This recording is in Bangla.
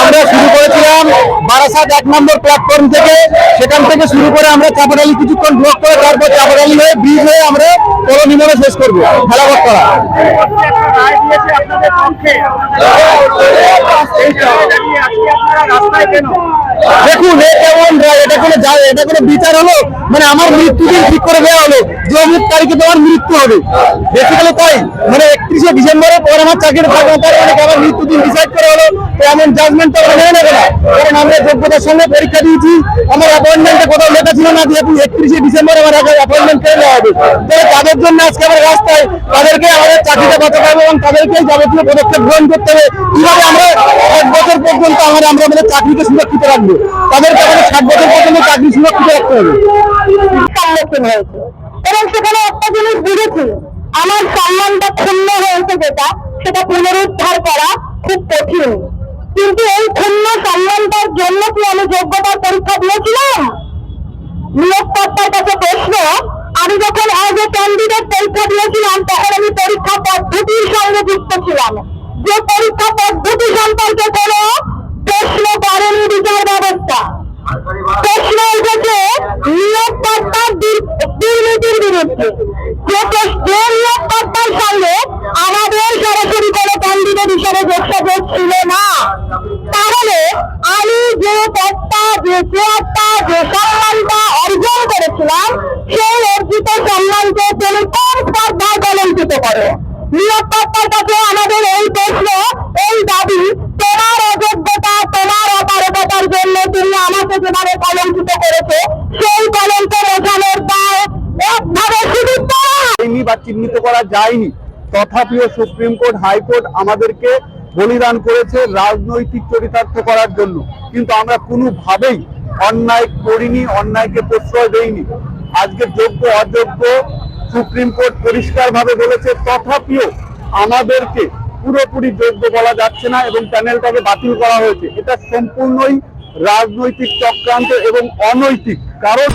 আমরা শুরু করেছিলাম বারাসাত এক নম্বর প্ল্যাটফর্ম থেকে। সেখান থেকে শুরু করে আমরা চাপাডালি কিছুক্ষণ ব্লক করে তারপর চাপাডালি হয়ে ব্রিজ হয়ে আমরা মোড়ে শেষ করব। খেলাঘর করা। দেখুন, এ কেমন? এটা কোনো যায়, এটা কোনো বিচার হলো? মানে আমার মৃত্যুদিন ঠিক করে দেওয়া হলো। যে অমুক তারিখে তোমার মৃত্যু হবে। বেসিক্যালি তাই। মানে একত্রিশে ডিসেম্বরের পর আমার চাকরির থাকবে তার অনেক আমার মৃত্যুদিন ডিসাইড করা হলো। এমন জাজমেন্ট তো নেব না। কারণ আমরা যোগ্যতার সঙ্গে পরীক্ষা দিয়েছি। আমার অ্যাপয়েন্টমেন্টে কোথাও লেখা ছিল না যে একত্রিশে ডিসেম্বর আমার অ্যাপয়েন্টমেন্ট করে নেওয়া হবে। তাহলে তাদের জন্য আজকে আমার রাস্তায় তাদেরকে আমাদের চাকরিটা বাঁচাতে হবে এবং তাদেরকেই যাবতীয় পদক্ষেপ গ্রহণ করতে হবে। কীভাবে আমরা এক বছর পর্যন্ত আমরা আমরা আমাদের চাকরিকে সুরক্ষিত রাখব? তাদেরকে আমাদের ষাট বছর পর্যন্ত চাকরি সুরক্ষিত রাখতে হবে। এবং সেখানে একটা জিনিস বুঝেছি, আমার সম্মানটা ক্ষুণ্ণ হয়েছে যেটা, সেটা পুনরুদ্ধার করা খুব কঠিন। কিন্তু এই ক্ষুণ্ণ সম্মানটার জন্য কি আমি যোগ্যতার পরীক্ষা দিয়েছিলাম নিয়োগকর্তার কাছে প্রশ্ন, আমি যখন এ ক্যান্ডিডেট পরীক্ষা দিয়েছিলাম, তখন আমি পরীক্ষা পদ্ধতির সঙ্গে যুক্ত ছিলাম। যে পরীক্ষা পদ্ধতি সম্পর্কে প্রশ্ন করেনি বিচার ব্যবস্থা। প্রশ্ন উঠেছে নিয়োগকর্তার দুর্নীতির বিরুদ্ধে। যে নিয়োগকর্তার সঙ্গে আমাদের সরাসরি কোনো ক্যান্ডিডেট হিসেবে ছিল না, তাহলে আমি যে পদটা, যে চেয়ারটা, যে সম্মানটা অর্জন করেছিলাম সেই অর্জিত সম্মানকে তুমি কোন আমাদের এই প্রশ্ন, এই দাবি, তোমার অযোগ্যতা, তোমার জন্য তুমি আমাকে যেভাবে কলঙ্কিত করেছে, সেই কলঙ্ক বা চিহ্নিত করা যায়নি। তথাপিও সুপ্রিম কোর্ট হাইকোর্ট আমাদেরকে বলিদান করেছে রাজনৈতিক চরিতার্থ করার জন্য। কিন্তু আমরা কোনোভাবেই অন্যায় করিনি, অন্যায়কে প্রশ্রয় দেইনি। আজকে যোগ্য, অযোগ্য সুপ্রিম কোর্ট পরিষ্কার ভাবে বলেছে, তথাপিও আমাদেরকে পুরোপুরি যোগ্য বলা যাচ্ছে না এবং প্যানেলটাকে বাতিল করা হয়েছে। এটা সম্পূর্ণই রাজনৈতিক চক্রান্ত এবং অনৈতিক। কারণ